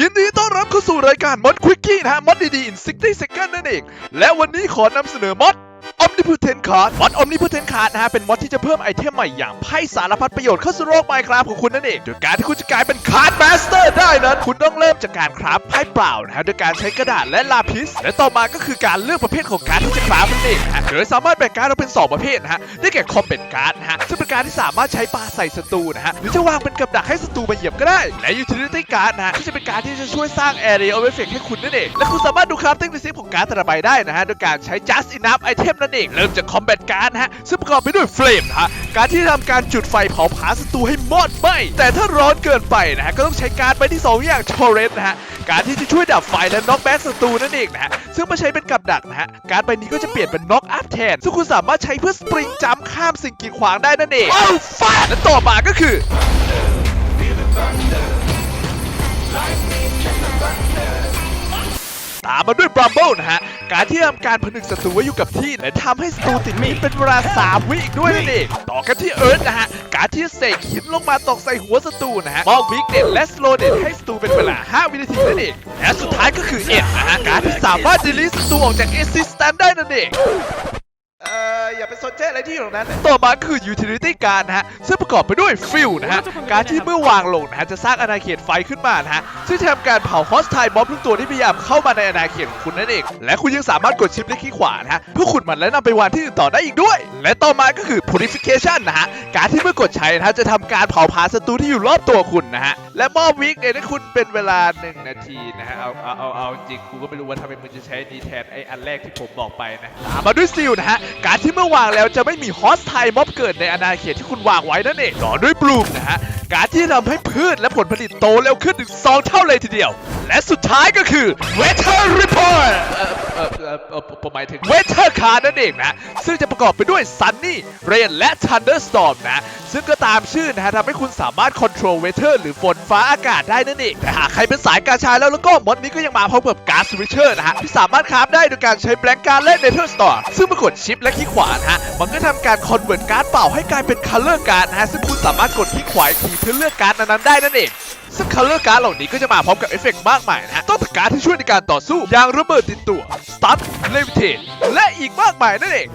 ยินดีต้อนรับเข้าสู่รายการมดควิกกี้นะฮะมดดีๆ in 60 seconds นั่นเอง และวันนี้ขอนำเสนอมด Omnipotent Card มอด Omnipotent Card นะฮะเป็นมอดที่จะเพิ่มไอเทมใหม่อย่างไพ่สารพัดประโยชน์เข้าสู่โลกไมครับของคุณนั่นเองโดยการที่คุณจะกลายเป็นคาร์ดมาสเตอร์ได้นั้น คุณต้องเริ่มจากการคราฟไพ่เปล่านะฮะโดยการใช้กระดาษและลาพิส และต่อมาก็คือการเลือกประเภทของการดที่จะคราฟนั่นเองนะฮะโดยสามารถแบ่งการดออกเป็นสองประเภทนะฮะได้แก่คอมเบทการ์ดนะฮะซึ่งเป็นการดที่สามารถใช้ปาใส่ศัตรูนะฮะหรือจะวางเป็นกับดักให้ศัตรูมาเหยียบก็ได้และ utility card นะฮะที่จะเป็นการดที่จะช่วยสร้าง area of effect ให้คุณนั่นเองและคุณสามารถดูคราฟติ้งในซิปของการ์ดแต่ละใบได้นะฮะโดยการใช้ just enough item นั่นเองเริ่มจาก combat card นะฮะซึ่งประกอบไปด้วย flame นะฮะการที่ทำการจุดไฟเผาผลาศัตรูให้มอดไหม้แต่ถ้าร้อนเกินไปนะฮะก็ต้องใช้การ์ดใบที่สองอย่าง torrent นะฮะการที่จะช่วยดับไฟและ knock back ศัตรูนั่นเองนะฮะซึ่งเมื่อใช้เป็นกับดักนะฮะการ์ดใบนี้ก็จะเปลี่ยนเป็น knock up แทนซึ่งคุณสามารถใช้เพื่อ spring jump ข้ามสิ่งกีดขวางได้นั่นเองโอ้ฟาและต่อมาก็คือ ตามมาด้วยบรัมเบิลนะฮะ การที่ทำการผนึกศัตรูไว้อยู่กับที่ และทำให้ศัตรูติดมีเป็นเวลา3วิอีกด้วยนั่นเองต่อกันที่เอิร์ธนะฮะ การที่เสกหินลงมาตกใส่หัวศัตรูนะฮะมอบวิกเด็ดและสโลเด็ดให้ศัตรูเป็นเวลา 5 วินาทีนั่นเองและสุดท้ายก็คือเอ็ดนะฮะการที่สามารถดีลิสศัตรูออกจากเอซิสแตนได้นั่นเอง เอ่ออย่าไปส นใจอะไรที่อยู่ตรงนั้น ต่อมาคือ utility card นะฮะ ซึ่งประกอบไปด้วยฟิลนะฮะ การที่เมื่อวางลงนะฮะ จะสร้างอาณาเขตไฟขึ้นมานะฮะ ซึ่งทำการเผาฮอสไทม็อบทุกตัวที่พยายามเข้ามาในอาณาเขตของคุณนั่นเอง และคุณยังสามารถกดชิปและคลิกขวานะฮะ เพื่อขุดมันและนำไปวางที่อื่นต่อได้อีกด้วย และต่อมาก็คือ purification นะฮะ การที่เมื่อกดใช้นะฮะจะทำการเผาผลาญศัตรูที่อยู่รอบตัวคุณนะฮะ และมอบวิกเนี่ยให้คุณเป็นเวลา1นาทีนะฮะเอาเอาเอาเอาจริงกูก็ไม่รู้ว่าทำไมมึงจะใช้ดีแทนไออันแรกที่ผมบอกไปนะตามมาด้วยซิลนะฮะการที่เมื่อวางแล้วจะไม่มีฮอสไทม็อบเกิดในอาณาเขตที่คุณวางไว้นั่นเองต่อด้วยบลูมนะฮะการที่ทำให้พืชและผลผลิตโตเร็วขึ้นถึง2เท่าเลยทีเดียว และสุดท้ายก็คือ Weather Report เอ่อ เอ่อเอ่อเออผมหมายถึง Weather Card นั่นเองนะ ซึ่งจะประกอบไปด้วย Sunny Rain และ Thunderstorm นะ ซึ่งก็ตามชื่อนะฮะทำให้คุณสามารถ control weather หรือฝนฟ้าอากาศได้นั่นเองแต่หากใครเป็นสายกาชาแล้วแล้วก็มดนี้ก็ยังมาพร้อมกับการ์ด switcher นะฮะที่สามารถคราฟได้โดยการใช้ blank card และ nether store ซึ่งเมื่อกดชิปและคลิกขวานะฮะมันก็ทำการ convert การ์ดเปล่าให้กลายเป็น color card นะฮะซึ่งคุณสามารถกดคลิกขวาอีกทีเพื่อเลือกการ์ดนั้นๆได้นั่นเอง ซึ่ง color card เหล่านี้ก็จะมาพร้อมกับเอฟเฟกต์มากมายนะฮะต้องการดที่ช่วยในการต่อสู้ อย่างระเบิดติดตัว stun levitate และอีกมากมายนั่นเอง